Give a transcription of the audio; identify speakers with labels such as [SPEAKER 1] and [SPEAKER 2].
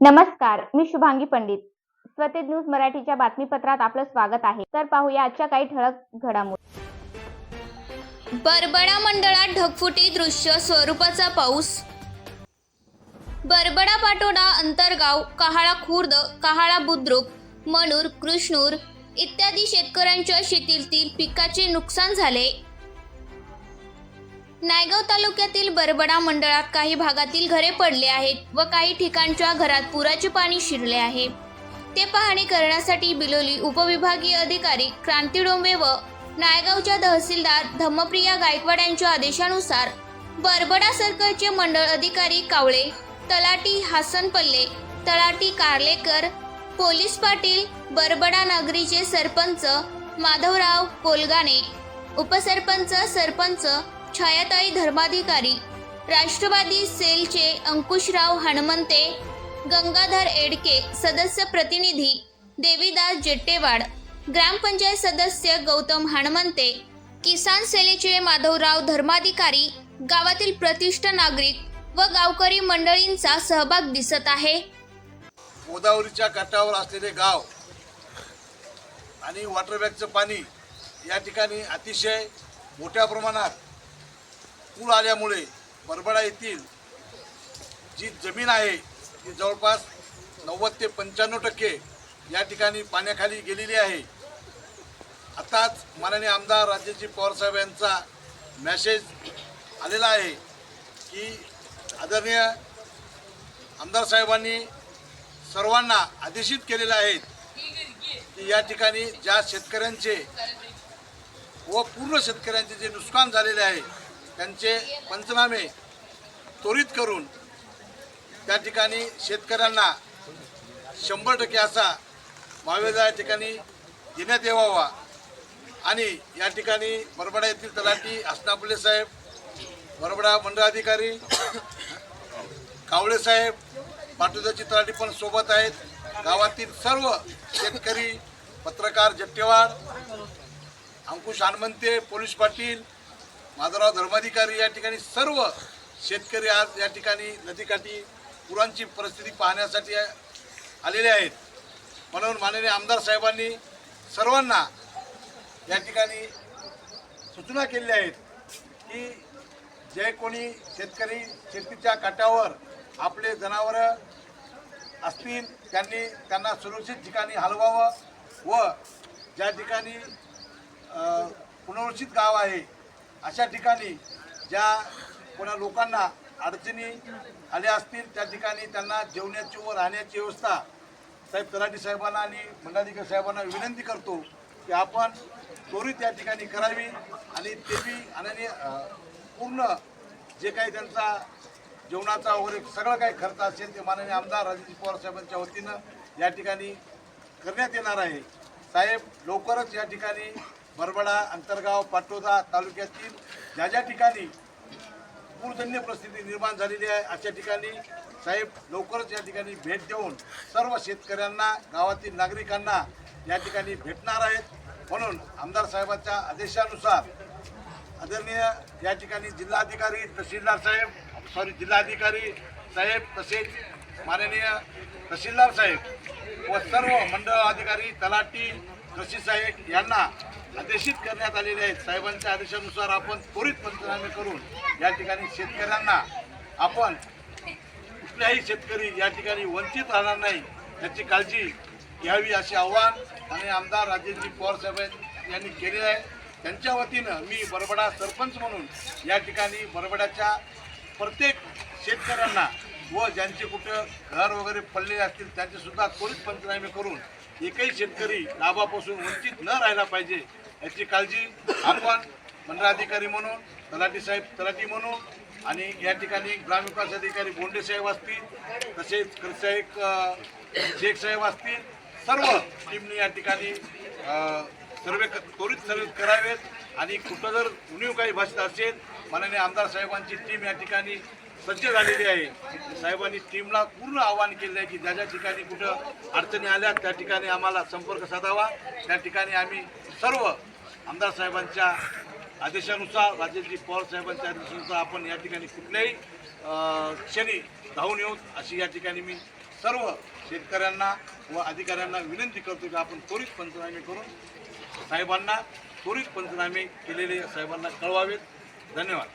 [SPEAKER 1] नमस्कार मी शुभांगी पंडित. स्वतेज न्यूज मराठीच्या बातमीपत्रात आपलं स्वागत आहे. तर पाहूया आजच्या काही ठळक घडामोडी.
[SPEAKER 2] बरबडा मंडळात ढगफुटी दृश्य स्वरूपाचा पाऊस. बरबडा पाटोडा अंतरगाव काहाळा खुर्द काहाळा बुद्रुक मनूर कृष्णूर इत्यादी शेतकऱ्यांच्या शेतीतील पिकाचे नुकसान झाले. नायगाव तालुक्यातील बरबडा मंडळात काही भागातील घरे पडले आहेत व काही ठिकाणच्या घरात पुराचे पाणी शिरले आहे. ते पाहणी करण्यासाठी बिलोली उपविभागीय अधिकारी क्रांती डोंबे व नायगावच्या तहसीलदार धम्मप्रिया गायकवाड यांच्या आदेशानुसार बरबडा सर्कलचे मंडळ अधिकारी कावळे तलाटी हासन पल्ले तलाटी कार्लेकर पोलीस पाटील बरबडा नगरीचे सरपंच माधवराव कोलगाणे उपसरपंच सरपंच छायाताई धर्माधिकारी राष्ट्रवादी सेलचे अंकुशराव हणमंते गंगाधर एडके सदस्य प्रतिनिधी देवीदास जेट्टेवाड ग्रामपंचायत सदस्य गौतम हणमंते किसान सेनेचे माधवराव धर्माधिकारी गावातील प्रतिष्ठ नागरिक व गावकरी मंडळींचा सहभाग दिसत आहे.
[SPEAKER 3] गोदावरीच्या काठावर असलेले गाव आणि वॉटरबॅगचं पाणी या ठिकाणी अतिशय मोठ्या प्रमाणात पूर आल्यामुळे बरबडा येथील जी जमीन आहे ती जवळपास नव्वद ते पंच्याण्णव टक्के या ठिकाणी पाण्याखाली गेलेली आहे. आताच माननीय आमदार राजेजी पवारसाहेब यांचा मॅसेज आलेला आहे की आदरणीय आमदार साहेबांनी सर्वांना आदेशित केलेले आहेत की या ठिकाणी ज्या शेतकऱ्यांचे व पूर्ण शेतकऱ्यांचे जे नुकसान झालेले आहे त्यांचे पंचनामे त्वरित करून त्या ठिकाणी शेतकऱ्यांना शंभर टक्के असा मावेजा या ठिकाणी देण्यात यावा आणि या ठिकाणी बरबडा येथील तलाठी हसनापुले साहेब बरबडा मंडळाधिकारी कावळे साहेब पाटोद्याची तलाठी पण सोबत आहेत. गावातील सर्व शेतकरी पत्रकार जट्टेवाड अंकुश हनुमंते पोलीस पाटील माधवराव धर्माधिकारी या ठिकाणी सर्व शेतकरी आज या ठिकाणी नदीकाठी पुरांची परिस्थिती पाहण्यासाठी आलेले आहेत. म्हणून माननीय आमदार साहेबांनी सर्वांना या ठिकाणी सूचना केलेल्या आहेत की जे कोणी शेतकरी शेतीच्या काठावर आपले जनावरं असतील त्यांनी त्यांना सुरक्षित ठिकाणी हलवावं व ज्या ठिकाणी पुनर्वसित गाव आहे अशा ठिकाणी ज्या कोणा लोकांना अडचणी आल्या असतील त्या ठिकाणी त्यांना जेवण्याची व राहण्याची व्यवस्था साहेब तलाठी साहेबांना आणि मंडळाधिकारी साहेबांना विनंती करतो की आपण त्वरित या ठिकाणी करावी आणि ते बी आणि पूर्ण जे काही त्यांचा जेवणाचा वगैरे सगळं काही खर्च असेल ते माननीय आमदार राजेश पवार साहेबांच्या वतीनं या ठिकाणी करण्यात येणार आहे. साहेब लवकरच या ठिकाणी बरबडा अंतरगाव पाटोदा तालुक्यातील ज्या ज्या ठिकाणी पूरजन्य परिस्थिती निर्माण झालेली आहे अशा ठिकाणी साहेब लवकरच या ठिकाणी भेट देऊन सर्व शेतकऱ्यांना गावातील नागरिकांना या ठिकाणी भेटणार आहेत. म्हणून आमदार साहेबांच्या आदेशानुसार आदरणीय या ठिकाणी जिल्हाधिकारी तहसीलदार साहेब सॉरी जिल्हाधिकारी साहेब तसेच माननीय तहसीलदार साहेब व सर्व मंडळ अधिकारी तलाटी कृषी साहेब यांना आदेशित करण्यात आलेले आहेत. साहेबांच्या आदेशानुसार आपण त्वरित पंचनामे करून या ठिकाणी शेतकऱ्यांना आपण कुठल्याही शेतकरी या ठिकाणी वंचित राहणार नाही याची काळजी घ्यावी असे आव्हान आणि आमदार राजेशजी पवार साहेब यांनी केले आहे. त्यांच्या वतीनं मी बरबडा सरपंच म्हणून या ठिकाणी बरबड्याच्या प्रत्येक शेतकऱ्यांना व ज्यांचे कुठं घर वगैरे पडलेले असतील त्यांचे सुद्धा त्वरित पंचनामे करून एकही शेतकरी लाभापासून वंचित न राहायला पाहिजे याची काळजी आपण मंडळाधिकारी म्हणून तलाठी साहेब तलाठी म्हणून आणि या ठिकाणी ग्रामविकास अधिकारी बोंडे साहेब असतील तसेच साहेब शेख साहेब असतील सर्व टीमने या ठिकाणी सर्वे त्वरित सर्वे करावेत. आणि कुठं जर उणीव काही भाषित असेल माननीय आमदार साहेबांची टीम या ठिकाणी सज्ज झालेली आहे. साहेबांनी टीमला पूर्ण आवाहन केलं आहे की ज्या ज्या ठिकाणी कुठं अडचणी आल्या त्या ठिकाणी आम्हाला संपर्क साधावा. त्या ठिकाणी आम्ही सर्व आमदार साहेबांच्या आदेशानुसार राजेशजी पवार साहेबांच्या आदेशानुसार आपण या ठिकाणी कुठल्याही क्षणी धावून येऊ. अशी या ठिकाणी मी सर्व शेतकऱ्यांना व अधिकाऱ्यांना विनंती करतो की आपण त्वरित पंचनामे करून साहेबांना त्वरित पंचनामे केलेले साहेबांना कळवावेत. धन्यवाद.